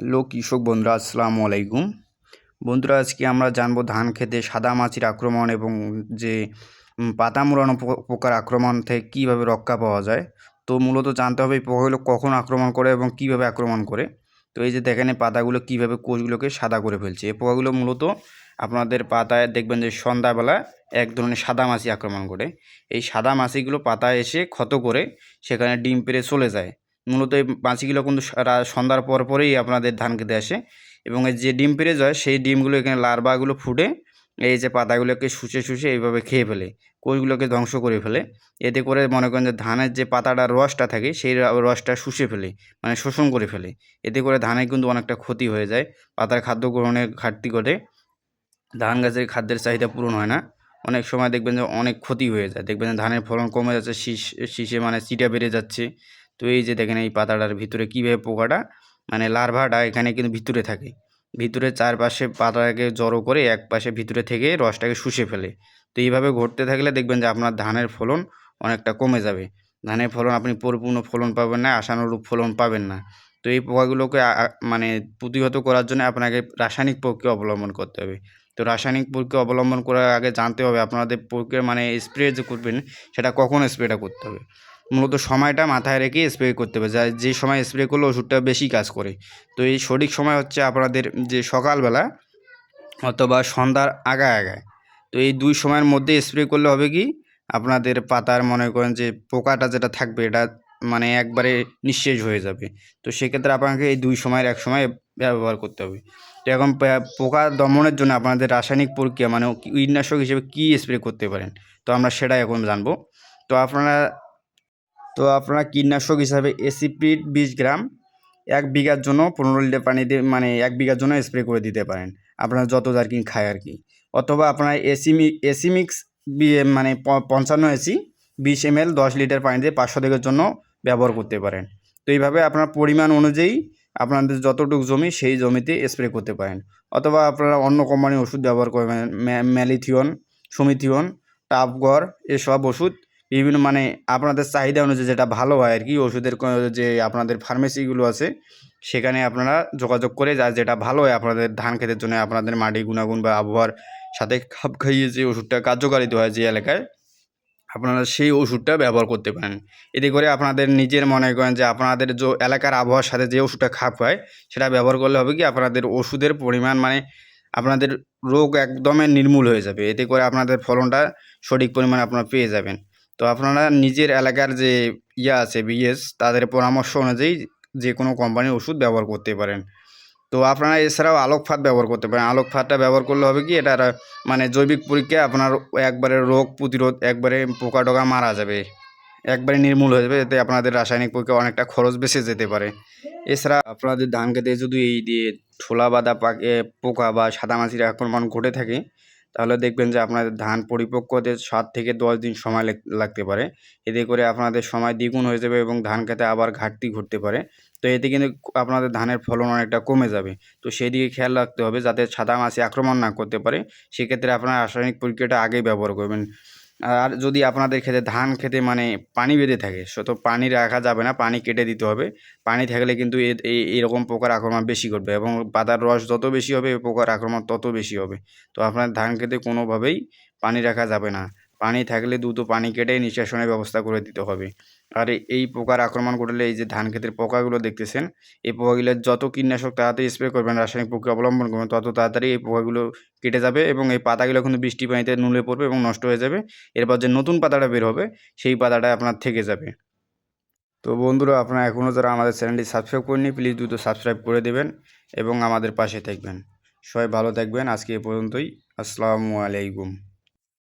Hello কৃষক বন্ধুরা, আসসালামু আলাইকুম। বন্ধুরা, আজকে আমরা জানব ধান খেতে সাদা মাছির আক্রমণ এবং যে পাতা মুড়ানো পোকার আক্রমণ থেকে কীভাবে রক্ষা পাওয়া যায়। তো মূলত জানতে হবে এই পোকাগুলো কখন আক্রমণ করে এবং কীভাবে আক্রমণ করে। তো এই যে দেখেন পাতাগুলো কীভাবে কোষগুলোকে সাদা করে ফেলছে। এই পোকাগুলো মূলত আপনাদের পাতায় দেখবেন যে সন্ধ্যাবেলা এক ধরনের সাদা মাছি আক্রমণ করে। এই সাদা মাছিগুলো পাতায় এসে ক্ষত করে সেখানে ডিম পেড়ে চলে যায়। মূলত এই মাছিগুলো কিন্তু সন্ধ্যার পর পরেই আপনাদের ধান খেতে আসে এবং যে ডিম পেরে যায়, সেই ডিমগুলো এখানে লার্ভাগুলো ফুটে এই যে পাতাগুলোকে শুষে শুষে এইভাবে খেয়ে ফেলে, কোষগুলোকে ধ্বংস করে ফেলে। এতে করে মনে করেন যে ধানের যে পাতাটার রসটা থাকে, সেই রসটা শুষে ফেলে মানে শোষণ করে ফেলে। এতে করে ধানের কিন্তু অনেকটা ক্ষতি হয়ে যায়, পাতার খাদ্য গ্রহণের ঘাটতি ঘটে। ধান গাছের খাদ্যের চাহিদা পূরণ হয় না। অনেক সময় দেখবেন যে অনেক ক্ষতি হয়ে যায়। দেখবেন ধানের ফলন কমে যাচ্ছে, শীষ, শীষে মানে চিটা বেড়ে যাচ্ছে। তো এই যে দেখেন, এই পাতাটার ভিতরে কীভাবে পোকাটা মানে লার্ভাটা এখানে কিন্তু ভিতরে থাকে। ভিতরে চারপাশে পাতাটাকে জড়ো করে এক পাশে ভিতরে থেকে রসটাকে শুষে ফেলে। তো এইভাবে ঘটতে থাকলে দেখবেন যে আপনার ধানের ফলন অনেকটা কমে যাবে। ধানের ফলন, আপনি পরিপূর্ণ ফলন পাবেন না, আশানুরূপ ফলন পাবেন না। তো এই পোকাগুলোকে মানে প্রতিহত করার জন্য আপনাকে রাসায়নিক প্রক্রিয়া অবলম্বন করতে হবে। তো রাসায়নিক প্রক্রিয়া অবলম্বন করার আগে জানতে হবে আপনাদের প্রক্রিয়া মানে স্প্রে যে করবেন, সেটা কখন স্প্রেটা করতে হবে। মূলত সময়টা মাথায় রেখে স্প্রে করতে হবে। যা যে সময় স্প্রে করলে ওষুধটা বেশি কাজ করে। তো এই সঠিক সময় হচ্ছে আপনাদের যে সকালবেলা অথবা সন্ধ্যার আগায় আগায়। তো এই দুই সময়ের মধ্যে স্প্রে করলে হবে কি? আপনাদের পাতার মনে করেন যে পোকাটা যেটা থাকবে, এটা মানে একবারে নিঃশেষ হয়ে যাবে। তো সেক্ষেত্রে আপনাকে এই দুই সময়ের এক সময় ব্যবহার করতে হবে। তো এখন পোকা দমনের জন্য আপনাদের রাসায়নিক প্রক্রিয়া মানে কীটনাশক হিসেবে কী স্প্রে করতে পারেন? তো আমরা সেটাই এখন জানব। তো আপনারা তো আপনারা কীটনাশক হিসাবে এসিপ্রিড বিশ গ্রাম এক বিঘার জন্য পনেরো লিটার পানিতে মানে এক বিঘার জন্য স্প্রে করে দিতে পারেন। আপনারা যত জারকিন খায় আর কি। অথবা আপনারা এসিমি, এসিমিক্স মানে পঞ্চান্ন এসি বিশ এম এল দশ লিটার পানি দিয়ে পাঁচশো দিকের জন্য ব্যবহার করতে পারেন। তো এইভাবে আপনার পরিমাণ অনুযায়ী আপনাদের যতটুকু জমি সেই জমিতে স্প্রে করতে পারেন। অথবা আপনারা অন্য কোম্পানির ওষুধ ব্যবহার করবেন ম্যালিথিয়ন সুমিথিয়ন টাপগড় এসব ওষুধ বিভিন্ন মানে আপনাদের চাহিদা অনুযায়ী যেটা ভালো হয় আর কি, ওষুধের যে আপনাদের ফার্মেসিগুলো আছে, সেখানে আপনারা যোগাযোগ করে যা, যেটা ভালো হয় আপনাদের ধান ক্ষেতের জন্য, আপনাদের মাটি গুণাগুণ বা আবহাওয়ার সাথে খাপ খাইয়ে যে ওষুধটা কার্যকারিত হয় যে এলাকায়, আপনারা সেই ওষুধটা ব্যবহার করতে পারেন। এতে করে আপনাদের নিজের মনে করেন যে আপনাদের যে এলাকার আবহাওয়ার সাথে যে ওষুধটা খাপ হয় সেটা ব্যবহার করলে হবে কি আপনাদের ওষুধের পরিমাণ মানে আপনাদের রোগ একদমই নির্মূল হয়ে যাবে। এতে করে আপনাদের ফলনটা সঠিক পরিমাণে আপনারা পেয়ে যাবেন। তো আপনারা নিজের এলাকার যে ইয়া আছে বিএস তাদের পরামর্শ অনুযায়ী যে কোনো কোম্পানির ওষুধ ব্যবহার করতে পারেন। তো আপনারা এছাড়াও আলোক ফাঁদ ব্যবহার করতে পারেন। আলোক ফাঁদটা ব্যবহার করলে হবে কি এটার মানে জৈবিক পরীক্ষায় আপনার একবারে রোগ প্রতিরোধ, একবারে পোকা টোকা মারা যাবে, একবারে নির্মূল হয়ে যাবে, এতে আপনাদের রাসায়নিক পরীক্ষা অনেকটা খরচ বেঁচে যেতে পারে। এছাড়া আপনাদের ধান খেতে যদি এই দিয়ে ঠোলা বাদা পাকে পোকা বা সাদামাছির আক্রমণ ঘটে থাকে তাহলে দেখবেন যে আপনাদের ধান পরিপক্ক হতে সাত থেকে দশ দিন সময় লাগ- লাগতে পারে। এতে করে আপনাদের সময় দ্বিগুণ হয়ে যাবে এবং ধান খেতে আবার ঘাটতি ঘটতে পারে। তো এতে কিন্তু আপনাদের ধানের ফলন অনেকটা কমে যাবে। তো সেই দিকে খেয়াল রাখতে হবে যাতে সাদা মাছি আক্রমণ না করতে পারে। সেক্ষেত্রে আপনারা রাসায়নিক প্রক্রিয়াটা আগেই ব্যবহার করবেন। আর যদি আপনাদের খেতে ধান খেতে মানে পানি বেঁধে থাকে তো পানি রাখা যাবে না, পানি কেটে দিতে হবে। পানি থাকলে কিন্তু এরকম পোকার আক্রমণ বেশি করবে এবং পাতার রস যত বেশি হবে, পোকার আক্রমণ তত বেশি হবে। তো আপনার ধান খেতে কোনোভাবেই পানি রাখা যাবে না। পানি থাকলে দ্রুত পানি কেটে নিষ্কাশনের ব্যবস্থা করে দিতে হবে। আর এই পোকার আক্রমণ করলে এই যে ধান ক্ষেতের পোকাগুলো দেখতেছেন, এই পোকাগুলো যত কীটনাশক তাড়াতাড়ি স্প্রে করবেন, রাসায়নিক প্রক্রিয়া অবলম্বন করবেন, তত তাড়াতাড়ি এই পোকাগুলো কেটে যাবে এবং এই পাতাগুলো কিন্তু বৃষ্টি পানিতে নুলে পড়বে এবং নষ্ট হয়ে যাবে। এরপর যে নতুন পাতাটা বের হবে, সেই পাতাটা আপনার থেকে যাবে। তো বন্ধুরা, আপনারা এখনও যারা আমাদের চ্যানেলটি সাবস্ক্রাইব করেনি প্লিজ দ্রুত সাবস্ক্রাইব করে দেবেন এবং আমাদের পাশে থাকবেন। সবাই ভালো থাকবেন। আজকে এ পর্যন্তই। আসসালামু আলাইকুম।